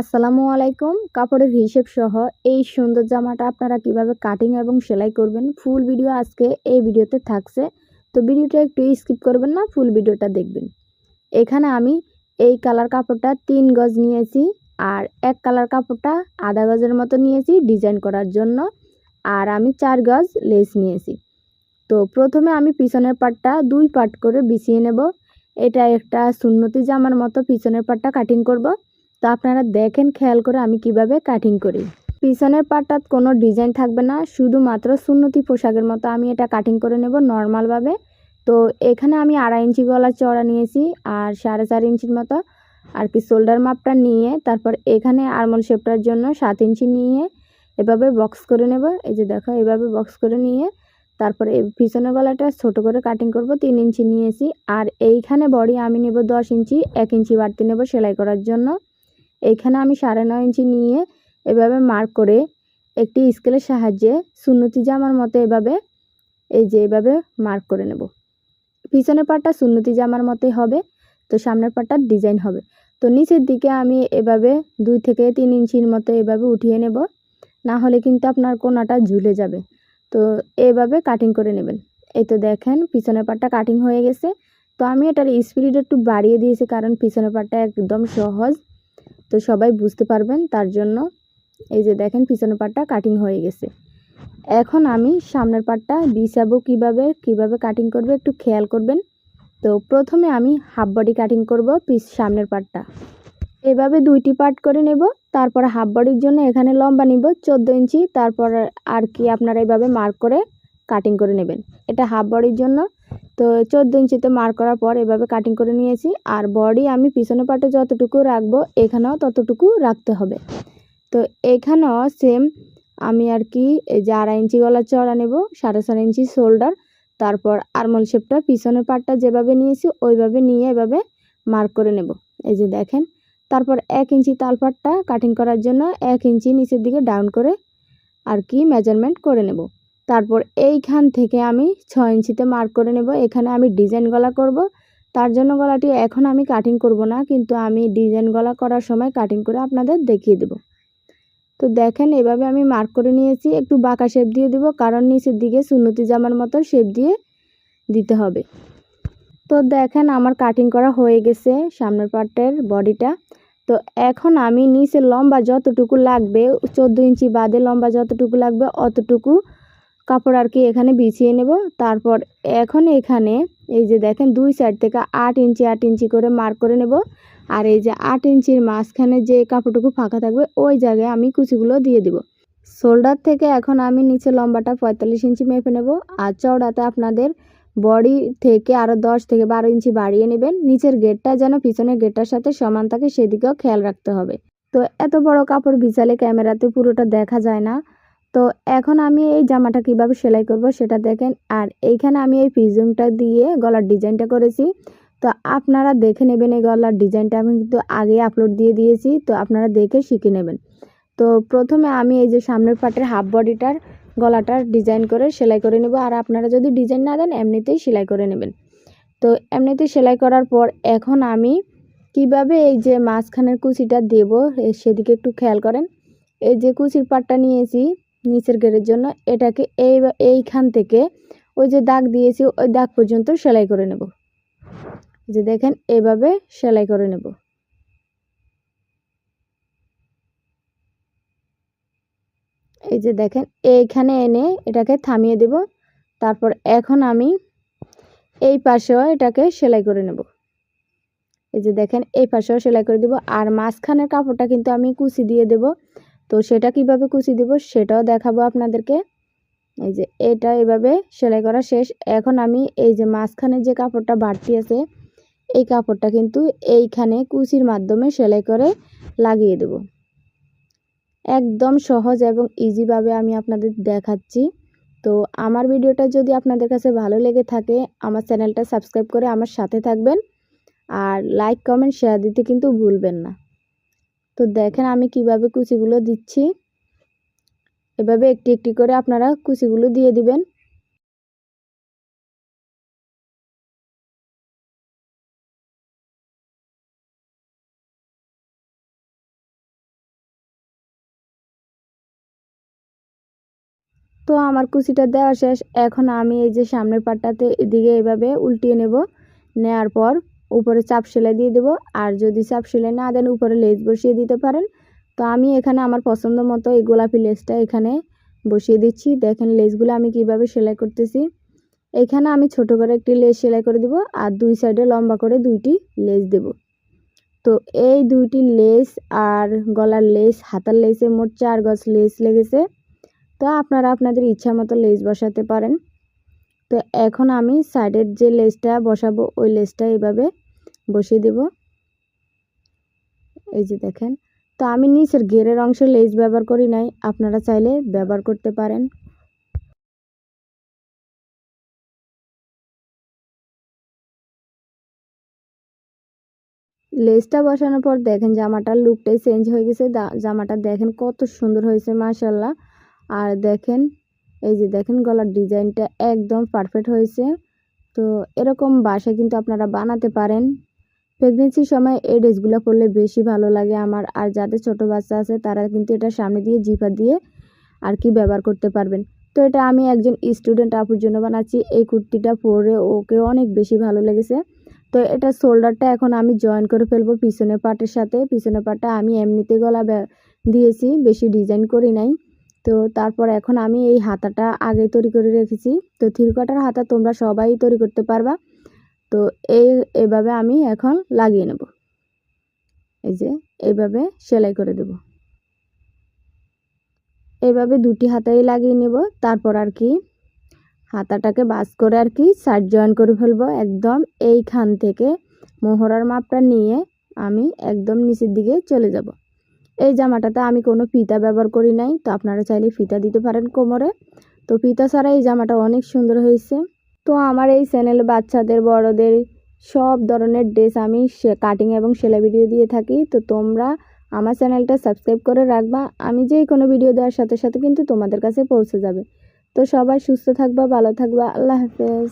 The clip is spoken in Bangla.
আসসালামু আলাইকুম। কাপড়ের হিসেব সহ এই সুন্দর জামাটা আপনারা কীভাবে কাটিং এবং সেলাই করবেন ফুল ভিডিও আজকে এই ভিডিওতে থাকছে। তো ভিডিওটা একটু স্কিপ করবেন না ফুল ভিডিওটা দেখবেন। এখানে আমি এই কালার কাপড়টা তিন গজ নিয়েছি আর এক কালার কাপড়টা আধা গজের মতো নিয়েছি ডিজাইন করার জন্য আর আমি চার গজ লেস নিয়েছি। তো প্রথমে আমি পিছনের পাটটা দুই পাট করে বিছিয়ে নেব। এটা একটা সুন্নতি জামার মতো পিছনের পাটটা কাটিং করব। তো আপনারা দেখেন, খেয়াল করে আমি কীভাবে কাটিং করি। পিছনের পাটটাত কোনো ডিজাইন থাকবে না, শুধুমাত্র সুন্নতি পোশাকের মতো আমি এটা কাটিং করে নেব নর্মালভাবে তো এখানে আমি আড়াই ইঞ্চি গলা চড়া নিয়েছি আর সাড়ে চার ইঞ্চির মতো আর কি শোল্ডার মাপটা নিয়ে, তারপর এখানে আরমল শেপটার জন্য সাত ইঞ্চি নিয়ে এভাবে বক্স করে নেব। এই যে দেখো, এভাবে বক্স করে নিয়ে তারপরে পিছনের গলাটা ছোট করে কাটিং করব, তিন ইঞ্চি নিয়েছি। আর এইখানে বডি আমি নেব দশ ইঞ্চি, এক ইঞ্চি বাড়তি নেব সেলাই করার জন্য। এইখানে আমি সাড়ে নয় ইঞ্চি নিয়ে এভাবে মার্ক করে একটি স্কেলের সাহায্যে সুন্নতি জামার মতো এভাবে, এই যে এভাবে মার্ক করে নেব। পিছনের পাটটা সুন্নতি জামার মতোই হবে, তো সামনের পাটটা ডিজাইন হবে। তো নিচের দিকে আমি এভাবে দুই থেকে তিন ইঞ্চির মতো এভাবে উঠিয়ে নেব, না হলে কিন্তু আপনার কোনাটা ঝুলে যাবে। তো এভাবে কাটিং করে নেবেন। এই তো দেখেন, পিছনের পাটটা কাটিং হয়ে গেছে। তো আমি এটার স্পিড একটু বাড়িয়ে দিয়েছি, কারণ পিছনের পাটটা একদম সহজ। তো সবাই বুঝতে পারবেন তার জন্য। এই যে দেখেন পিছনের পাটটা কাটিং হয়ে গেছে। এখন আমি সামনের পাটটা বিছাবো কীভাবে কীভাবে কাটিং করবে একটু খেয়াল করবেন। তো প্রথমে আমি হাফ বডি কাটিং করব পিস সামনের পাটটা। এভাবে দুইটি পার্ট করে নেব, তারপর হাফ বডির জন্য এখানে লম্বা নিব, চোদ্দ ইঞ্চি, তারপর আর কি আপনারা এইভাবে মার্ক করে কাটিং করে নেবেন। এটা হাফ বডির জন্য তো চোদ্দ ইঞ্চিতে মার্ক করার পর এভাবে কাটিং করে নিয়েছি। আর বডি আমি পিছনে পাটে যতটুকু রাখব, এখানেও ততটুকু রাখতে হবে। তো এখানেও সেম আমি আর কি, এই যে আড়াই ইঞ্চি গলা চড়া নেব, সাড়ে চার ইঞ্চি শোল্ডার তারপর আরমল শেপটা পিছনের পাটটা যেভাবে নিয়েছি, ওইভাবে নিয়ে এভাবে মার্ক করে নেব। এই যে দেখেন, তারপর এক ইঞ্চি তালপাটটা কাটিং করার জন্য এক ইঞ্চি নিচের দিকে ডাউন করে আর কি মেজারমেন্ট করে নেব। তারপর এইখান থেকে আমি ছয় ইঞ্চিতে মার্ক করে নেব। এখানে আমি ডিজাইন গলা করব। তার জন্য গলাটি এখন আমি কাটিং করব না, কিন্তু আমি ডিজাইন গলা করার সময় কাটিং করে আপনাদের দেখিয়ে দেব। তো দেখেন, এভাবে আমি মার্ক করে নিয়েছি। একটু বাঁকা শেপ দিয়ে দেব, কারণ নিচের দিকে সুন্নতি জামার মতো শেপ দিয়ে দিতে হবে। তো দেখেন, আমার কাটিং করা হয়ে গেছে সামনের পার্টের বডিটা। তো এখন আমি নিচে লম্বা যতটুকু লাগবে, চোদ্দ ইঞ্চি বাদে লম্বা যতটুকু লাগবে, অতটুকু কাপড় আর কি এখানে বিছিয়ে নেব। তারপর এখন এখানে এই যে দেখেন দুই সাইড থেকে আট ইঞ্চি আট ইঞ্চি করে মার্ক করে নেব। আর এই যে আট ইঞ্চির মাঝখানে যে কাপড়টুকু ফাঁকা থাকবে, ওই জায়গায় আমি কুচিগুলো দিয়ে দিব। শোল্ডার থেকে এখন আমি নিচে লম্বাটা পঁয়তাল্লিশ ইঞ্চি মেপে নেব। আর চওড়াতে আপনাদের বডি থেকে আরও দশ থেকে বারো ইঞ্চি বাড়িয়ে নেবেন। নিচের গেটটা যেন পিছনের গেটটার সাথে সমান থাকে, সেদিকেও খেয়াল রাখতে হবে। তো এত বড় কাপড় বিছালে ক্যামেরাতে পুরোটা দেখা যায় না। তো এখন আমি এই জামাটা কীভাবে সেলাই করব সেটা দেখেন। আর এইখানে আমি এই পিজুংটা দিয়ে গলার ডিজাইনটা করেছি। তো আপনারা দেখে নেবেন এই গলার ডিজাইনটা। আমি কিন্তু আগে আপলোড দিয়ে দিয়েছি, তো আপনারা দেখে শিখে নেবেন। তো প্রথমে আমি এই যে সামনের পাটের হাফ বডিটার গলাটার ডিজাইন করে সেলাই করে নেব। আর আপনারা যদি ডিজাইন না দেন, এমনিতেই সেলাই করে নেবেন। তো এমনিতে সেলাই করার পর এখন আমি কীভাবে এই যে মাঝখানের কুচিটা দেব সেদিকে একটু খেয়াল করেন। এই যে কুচির পাটটা নিয়েছি নিচের গেটের জন্য এটাকে এই এইখান থেকে ওই যে দাগ দিয়েছি, ওই দাগ পর্যন্ত সেলাই করে নেব। যে দেখেন, এভাবে সেলাই করে নেব। এই যে দেখেন, এইখানে এনে এটাকে থামিয়ে দেব। তারপর এখন আমি এই পাশেও এটাকে সেলাই করে নেব। এই যে দেখেন, এই পাশেও সেলাই করে দিব। আর মাঝখানের কাপড়টা কিন্তু আমি কুচি দিয়ে দেব। তো সেটা কীভাবে কুচি দিব সেটাও দেখাবো আপনাদেরকে। এই যে এটা এভাবে সেলাই করা শেষ। এখন আমি এই যে মাঝখানে যে কাপড়টা বাড়তি আছে, এই কাপড়টা কিন্তু এইখানে কুচির মাধ্যমে সেলাই করে লাগিয়ে দেব। একদম সহজ এবং ইজিভাবে আমি আপনাদের দেখাচ্ছি। তো আমার ভিডিওটা যদি আপনাদের কাছে ভালো লেগে থাকে, আমার চ্যানেলটা সাবস্ক্রাইব করে আমার সাথে থাকবেন। আর লাইক, কমেন্ট, শেয়ার দিতে কিন্তু ভুলবেন না। তো দেখেন আমি কীভাবে কুচিগুলো দিচ্ছি। এভাবে একটি একটি করে আপনারা কুচিগুলো দিয়ে দিবেন। তো আমার কুচিটা দেওয়া শেষ। এখন আমি এই যে সামনের পাটটাতে এদিকে এভাবে উল্টিয়ে নেব। নেয়ার পর উপরে চাপ সেলাই দিয়ে দেবো। আর যদি চাপ সেলাই না দেন, উপরে লেজ বসিয়ে দিতে পারেন। তো আমি এখানে আমার পছন্দ মতো এই গোলাপি লেসটা এখানে বসিয়ে দিচ্ছি। দেখেন লেসগুলো আমি কীভাবে সেলাই করতেছি। এখানে আমি ছোট করে একটি লেস সেলাই করে দিব আর দুই সাইডে লম্বা করে দুইটি লেস দেব। তো এই দুইটি লেস আর গলার লেস, হাতার লেসে মোট চার গজ লেস লেগেছে। তো আপনারা আপনাদের ইচ্ছা মতো লেস বসাতে পারেন। তো এখন আমি সাইডের যে লেসটা বসাবো, ওই লেসটা এভাবে বসিয়ে দেব। এই যে দেখেন। তো আমি নিচের ঘেরের অংশে লেস ব্যবহার করি নাই, আপনারা চাইলে ব্যবহার করতে পারেন। লেসটা বসানোর পর দেখেন জামাটার লুকটাই চেঞ্জ হয়ে গেছে। জামাটা দেখেন কত সুন্দর হয়েছে মাশাল্লাহ আর দেখেন এই যে দেখেন গলার ডিজাইনটা একদম পারফেক্ট হয়েছে। তো এরকম বাসায় কিন্তু আপনারা বানাতে পারেন। প্রেগনেন্সির সময় এই ড্রেসগুলো পরলে বেশি ভালো লাগে আমার। আর যাদের ছোট বাচ্চা আছে, তারা কিন্তু এটা সামনে দিয়ে জিপা দিয়ে আর কি ব্যবহার করতে পারবেন। তো এটা আমি একজন স্টুডেন্ট আপুর জন্য বানাচ্ছি। এই কুর্তিটা পরে ওকে অনেক বেশি ভালো লেগেছে। তো এটা শোল্ডারটা এখন আমি জয়েন করে ফেলব পিছনের পাটের সাথে। পিছনের পাটটা আমি এমনিতে গলা দিয়েছি, বেশি ডিজাইন করি নাই। তো তারপর এখন আমি এই হাতাটা আগে তৈরি করে রেখেছি। তো থ্রি হাতা তোমরা সবাই তৈরি করতে পারবা। তো এই, এভাবে আমি এখন লাগিয়ে নেব। এই যে, এইভাবে সেলাই করে দেব। এইভাবে দুটি হাতাই লাগিয়ে নেব। তারপর আর কি হাতাটাকে বাস করে আর কি সাইড জয়েন করে ফেলব। একদম এইখান থেকে মোহরার মাপটা নিয়ে আমি একদম নিচের দিকে চলে যাব। এই জামাটাতে আমি কোনো ফিতা ব্যবহার করি নাই, তো আপনারা চাইলে ফিতা দিতে পারেন কোমরে। তো ফিতা ছাড়া এই জামাটা অনেক সুন্দর হয়েছে। তো আমার এই চ্যানেলে বাচ্চাদের, বড়দের সব ধরনের ড্রেস আমি কাটিং এবং সেলাই ভিডিও দিয়ে থাকি। তো তোমরা আমার চ্যানেলটা সাবস্ক্রাইব করে রাখবা। আমি যেই কোনো ভিডিও দেওয়ার সাথে সাথে কিন্তু তোমাদের কাছে পৌঁছে যাবে। তো সবাই সুস্থ থাকবা, ভালো থাকবা। আল্লাহ হাফেজ।